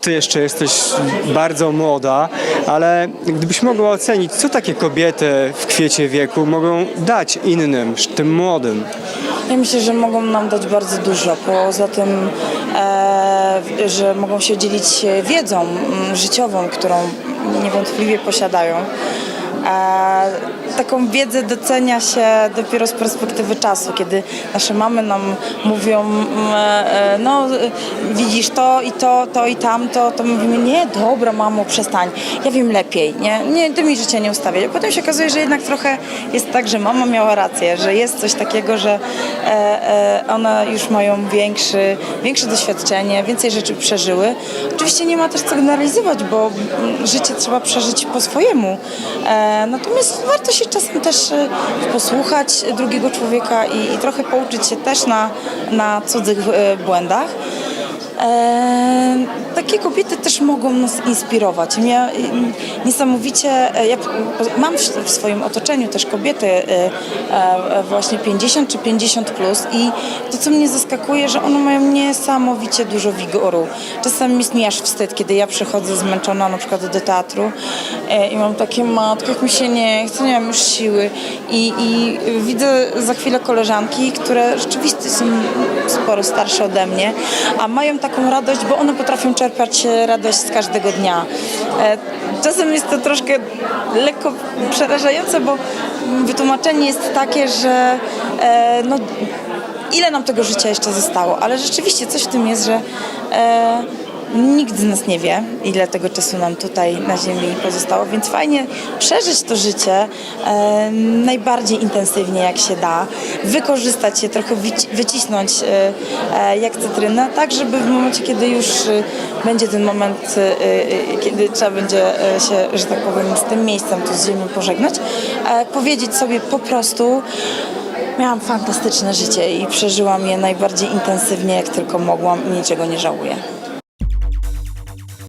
Ty jeszcze jesteś bardzo młoda, ale gdybyś mogła ocenić, co takie kobiety w kwiecie wieku mogą dać innym, tym młodym? Ja myślę, że mogą nam dać bardzo dużo. Poza tym, e, że mogą się dzielić wiedzą życiową, którą niewątpliwie posiadają. E, taką wiedzę docenia się dopiero z perspektywy czasu, kiedy nasze mamy nam mówią, mm, e, no e, widzisz to i to, to i tamto, to mówimy, nie, dobra mamo, przestań, ja wiem lepiej, nie, nie ty mi życia nie ustawiaj. A potem się okazuje, że jednak trochę jest tak, że mama miała rację, że jest coś takiego, że one już mają większy, większe doświadczenie, więcej rzeczy przeżyły. Oczywiście nie ma też co generalizować, bo życie trzeba przeżyć po swojemu. E, natomiast warto się czasem też e, posłuchać drugiego człowieka i, i trochę pouczyć się też na, na cudzych e, błędach. E, takie kobiety też mogą nas inspirować. Y, niesamowicie, e, ja mam w, w swoim otoczeniu też kobiety e, e, właśnie 50 czy 50 plus i to co mnie zaskakuje, że one mają niesamowicie dużo wigoru. Czasem jest mi aż wstyd, kiedy ja przychodzę zmęczona na przykład do teatru e, i mam takie matko, jak mi się nie chce, nie mam już siły i, i widzę za chwilę koleżanki, które rzeczywiście są sporo starsze ode mnie, a mają taką radość, bo one potrafią czerpać e, radość z każdego dnia. E, Czasem jest to troszkę lekko przerażające, bo wytłumaczenie jest takie, że e, no, ile nam tego życia jeszcze zostało, ale rzeczywiście coś w tym jest, że e, nikt z nas nie wie, ile tego czasu nam tutaj na ziemi pozostało, więc fajnie przeżyć to życie e, najbardziej intensywnie jak się da, wykorzystać je, trochę wyci- wycisnąć e, e, jak cytrynę, tak żeby w momencie, kiedy już e, będzie ten moment, e, e, kiedy trzeba będzie się, że tak powiem, z tym miejscem, tu z ziemią pożegnać, e, powiedzieć sobie po prostu Miałam fantastyczne życie i przeżyłam je najbardziej intensywnie, jak tylko mogłam i niczego nie żałuję.